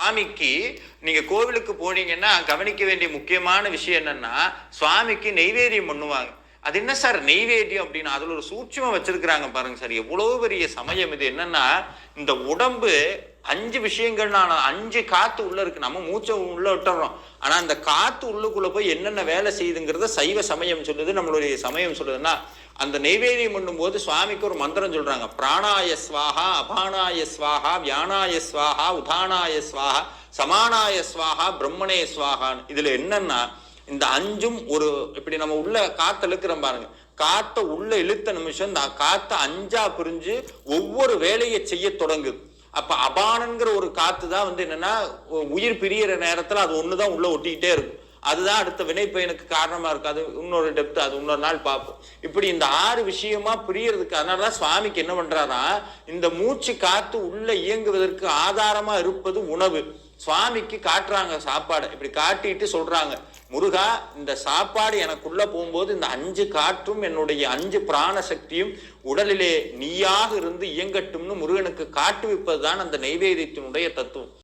சுவாமிக்கு நீங்க கோவிலுக்கு போனீங்கன்னா கவனிக்க வேண்டிய முக்கியமான விஷயம் என்னன்னா சுவாமிக்கு நெய்வேதியம் பண்ணுவாங்க. அது என்ன சார் நெய்வேத்தியம் அப்படின்னு அதுல ஒரு சூட்சமாக வச்சிருக்கிறாங்க பாருங்க சார். எவ்வளவு பெரிய சமயம் இது. என்னன்னா இந்த உடம்பு அஞ்சு விஷயங்கள் நான் அஞ்சு காத்து உள்ள இருக்கு. நம்ம மூச்சை உள்ள விட்டுறோம். ஆனா அந்த காத்து உள்ளுக்குள்ள போய் என்னென்ன வேலை செய்யுதுங்கிறத சைவ சமயம் சொல்லுது நம்மளுடைய சமயம் சொல்லுதுன்னா அந்த நெய்வேதியம் பண்ணும்போது சுவாமிக்கு ஒரு மந்திரம் சொல்றாங்க. பிராணாய ஸ்வாஹா அபானாய ஸ்வாஹா வியானாய ஸ்வாகா உதானாய ஸ்வாஹா சமானாய ஸ்வாஹா பிரம்மணே ஸ்வாஹான்னு. இதுல என்னன்னா இந்த அஞ்சும் ஒரு இப்படி நம்ம உள்ள காத்த இழுக்கிறோம் பாருங்க. காத்த உள்ள இழுத்த நிமிஷம் இந்த காத்த அஞ்சா புரிஞ்சு ஒவ்வொரு வேலையை செய்ய தொடங்குது. அப்ப அபானங்கிற ஒரு காத்து தான் வந்து என்னன்னா உயிர் பிரியற நேரத்துல அது ஒண்ணுதான் உள்ள ஒட்டிக்கிட்டே இருக்கும். அதுதான் அடுத்த வினைப்பயனுக்கு காரணமா இருக்காது அது இன்னொரு டெப்த் அது இன்னொரு நாள் பார்ப்போம். இப்படி இந்த ஆறு விஷயமா பிரியறதுக்கு அதனாலதான் சுவாமிக்கு என்ன பண்றாரா இந்த மூச்சு காத்து உள்ள இயங்குவதற்கு ஆதாரமா இருப்பது உணவு. சுவாமிக்கு காட்டுறாங்க சாப்பாடை. இப்படி காட்டிட்டு சொல்றாங்க. முருகா இந்த சாப்பாடு எனக்குள்ள போகும்போது இந்த அஞ்சு காற்றும் என்னுடைய அஞ்சு பிராண சக்தியும் உடலிலே நீயாக இருந்து இயங்கட்டும்னு முருகனுக்கு காட்டுவிப்பது தான் அந்த நைவேத்தியத்தினுடைய தத்துவம்.